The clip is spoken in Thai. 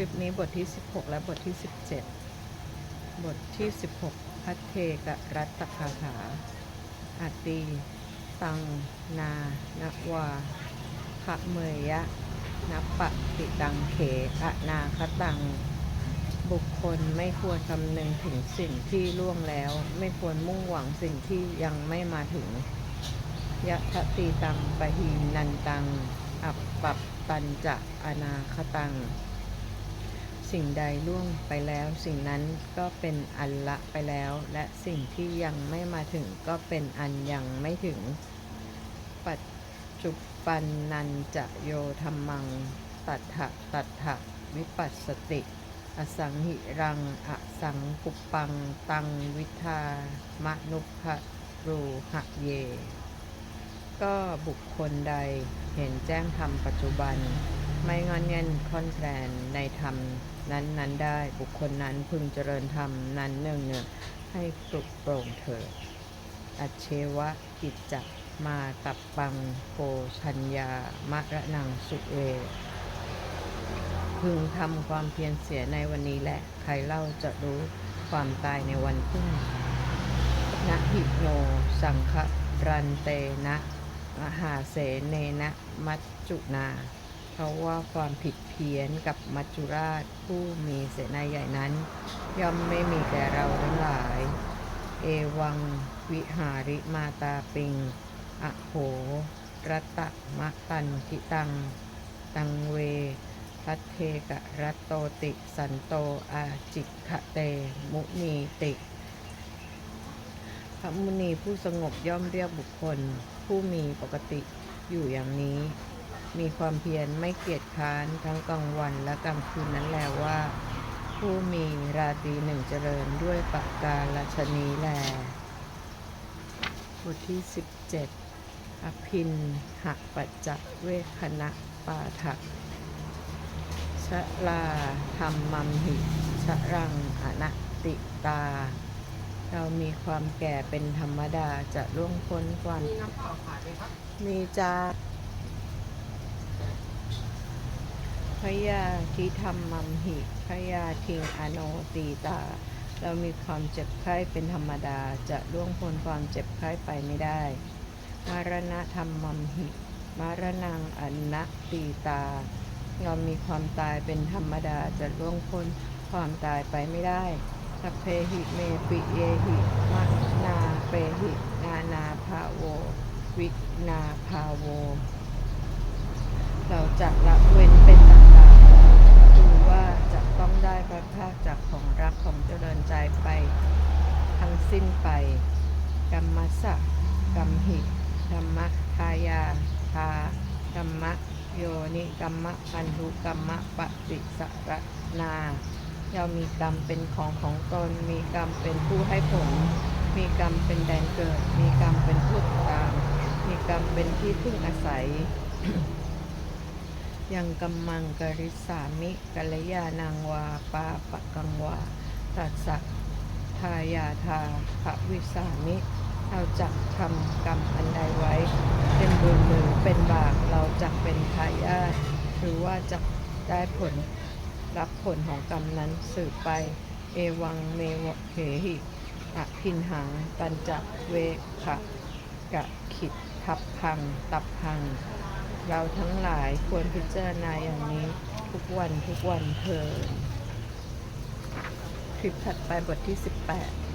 ลิปนี้บทที่ 16 และบทที่ 17 บทที่ 16 พัทเทกรัตตคาถาอาตีตัง นานวาพะเมยยะนับปะติตังเขอะนาคตัง บุคคลไม่ควรคำนึงถึงสิ่งที่ล่วงแล้ว ไม่ควรมุ่งหวังสิ่งที่ยังไม่มาถึง ยะทะตีตังปะหีนันตัง อัปปับตันจะอนาคตัง สิ่งใดล่วงไปแล้ว สิ่งนั้นก็เป็นอันละไปแล้ว และสิ่งที่ยังไม่มาถึงก็เป็นอันยังไม่ถึง ปัจจุปันนันจะโยธรรมัง ตัทธะตัทะวิปัสสติ อสังหิรัง อสังกุปปัง ตังวิทามะนุภะรูหะเย ก็บุคคลใดเห็นแจ้งธรรมปัจจุบัน ไม่งอนเงันคอนแคลนในธรรมนั้นนั้นๆได้บุคคลนั้นพึงเจริญธรรมนั้นเนืองเนืองให้ปลุกโปร่งเถิดอัจเชวะกิจจักมาตับปังโกชัญญามะระนังสุเอ พึงทำความเพียรเสียในวันนี้แหละ ใครเล่าจะรู้ความตายในวันพรุ่งนะหิโน สังฆรันเตนะ มหาเสเนนะ มัจจุนา เพราะว่าความผิดเพี้ยนกับมัจจุราชผู้มีเสนาใหญ่นั้น ย่อมไม่มีแก่เราทั้งหลาย เอวังวิหาริมาตาปิง อโหรัตตะมะตันทิตัง ตังเวพัทเทกะรัตโตติสันโตอาจิกขะเต มุนีติพระมุนีผู้สงบย่อมเรียกบุคคล ผู้มีปกติอยู่อย่างนี้ มีความเพียรไม่เกียจค้านทั้งกลางวันและกลางคืนนั้นแลว่า ผู้มีราตรีหนึ่งเจริญด้วยปากกาลชนีแลบทที่ 17 อภินหปัจจเวคณะปาถะชะลาธรรมัมหิชะรังอนัตติตา เรามีความแก่เป็นธรรมดาจะล่วงพ้นความมีจา พยาทิธรรมัมหิพยาทิงอโนตีตา เรามีความเจ็บไข้เป็นธรรมดาจะล่วงพ้นความเจ็บไข้ไปไม่ได้ มารณะธรรมมัมหิ มารนังอนัตตีตา เรามีความตายเป็นธรรมดาจะล่วงพ้นความตายไปไม่ได้สัพเพหิเมปิเยหิมะนาเปหิ นานาภาโว วินาภาโว เราจะละเว้นเป็นต่างๆคือว่าจะต้องได้พระภาคจากของรักของเจริญใจไป ทั้ง สิ้นไปกรรมสะกรรมหิธรรมะทายาทาธรรมะโยนิกรรมะพันธุกรรมะปฏิสรนาเรามีกรรมเป็นของของตน มีกรรมเป็นผู้ให้ผล มีกรรมเป็นแดนเกิด มีกรรมเป็นผู้ติดตาม มีกรรมเป็นที่พึ่งอาศัย ยังกัมมังกริสามิกัลยาณังวาปาปะกังวาตัสสะ ทายาทาภวิสามิเราจะทำกรรมอันใดไว้ เป็นบุญหรือเป็นบาปเราจะเป็นทายาทหรือว่าจะได้ผลรับผลของกรรมนั้นสืบไป เอวังเมวะเหหิอภินหัง ปัญจเวขะกะขิดทับพัง ตับพัง เราทั้งหลายควรพิจารณาอย่างนี้ทุกวันทุกวันเถิด คลิปถัดไปบทที่ 18